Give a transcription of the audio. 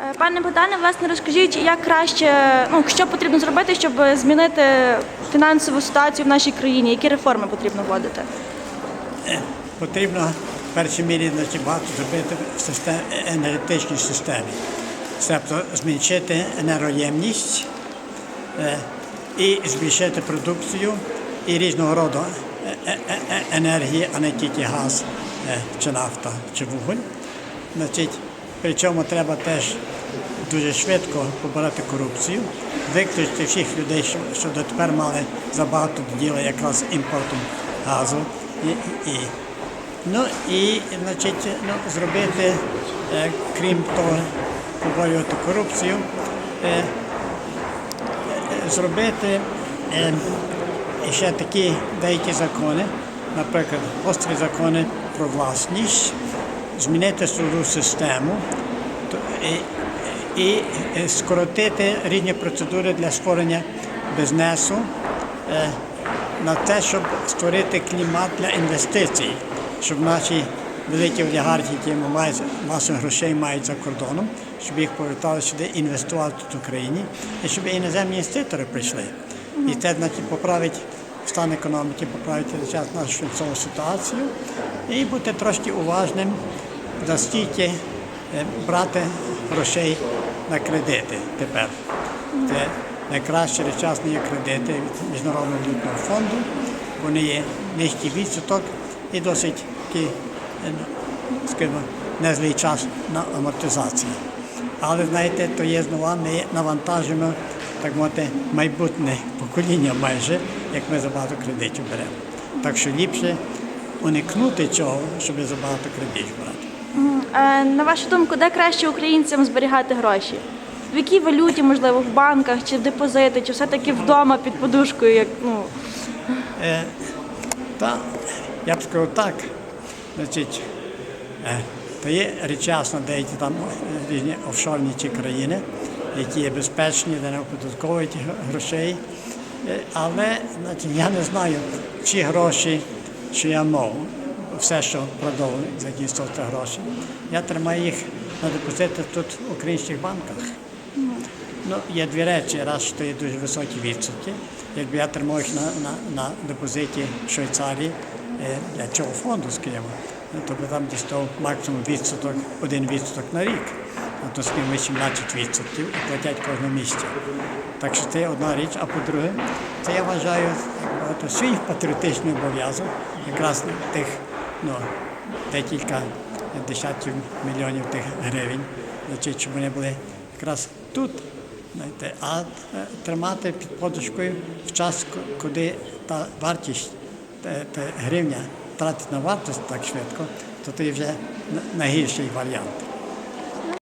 Е, Пане Богдане, власне, розкажіть, як краще, ну що потрібно зробити, щоб змінити фінансову ситуацію в нашій країні? Які реформи потрібно вводити? Потрібно в першій мірі значить, багато зробити в систем, енергетичній системі. Тобто зменшити енергоємність е, і збільшити продукцію і різного роду е- е- е- енергії, а не тільки газ е, чи нафта чи вуголь. Значить, причому треба теж дуже швидко побороти корупцію, виключити всіх людей, що, дотепер мали забагато діла якраз імпортом газу. І, і, Ну і значить, ну, зробити, е, крім того, поборювати корупцію, е, е, зробити е, ще такі деякі закони, наприклад, гострі закони про власність, змінити судову систему і, і е, скоротити різні процедури для створення бізнесу. е, на те, щоб створити клімат для інвестицій, щоб наші великі олігархи, які мають масу грошей мають за кордоном, щоб їх повертали сюди інвестувати тут в Україні, і щоб іноземні інвеститори прийшли. І це значить поправить стан економіки, поправить час нашу фінансову ситуацію і бути трошки уважним за е, брати грошей на кредити тепер. Це найкращі речасні кредити від Міжнародного валютного фонду. Вони є низький відсоток і досить е, скажімо, незлий час на амортизацію. Але знаєте, то є знову ми навантажуємо так мовити, майбутнє покоління майже, як ми забагато кредитів беремо. Так що ліпше уникнути цього, щоб забагато кредитів брати. Е, На вашу думку, де краще українцям зберігати гроші? В якій валюті, можливо, в банках чи в депозити, чи все-таки вдома під подушкою, як ну Та я б сказав так. Значить, е, то є речасно деякі там е, різні офшорні ці країни, які є безпечні, де не оподатковують грошей. Е, Але значить, я не знаю, чи гроші, що я мав, все, що продав за якісь то гроші. Я тримаю їх на депозити тут в українських банках. Ну, є дві речі. Раз, що є дуже високі відсотки. Якби я тримав їх на, на, на депозиті в Швейцарії е, для цього фонду, скажімо, ну, то би там дістав максимум відсоток, один відсоток на рік. А то скажімо, 18 відсотків і платять кожного місяця. Так що це одна річ. А по-друге, це я вважаю багато свій патріотичний обов'язок, якраз тих ну, декілька десятків мільйонів тих гривень, значить, щоб вони були якраз тут. Знаєте, а е, тримати під подушкою в час, куди та вартість та, та гривня тратить на вартість так швидко, то це вже найгірший варіант.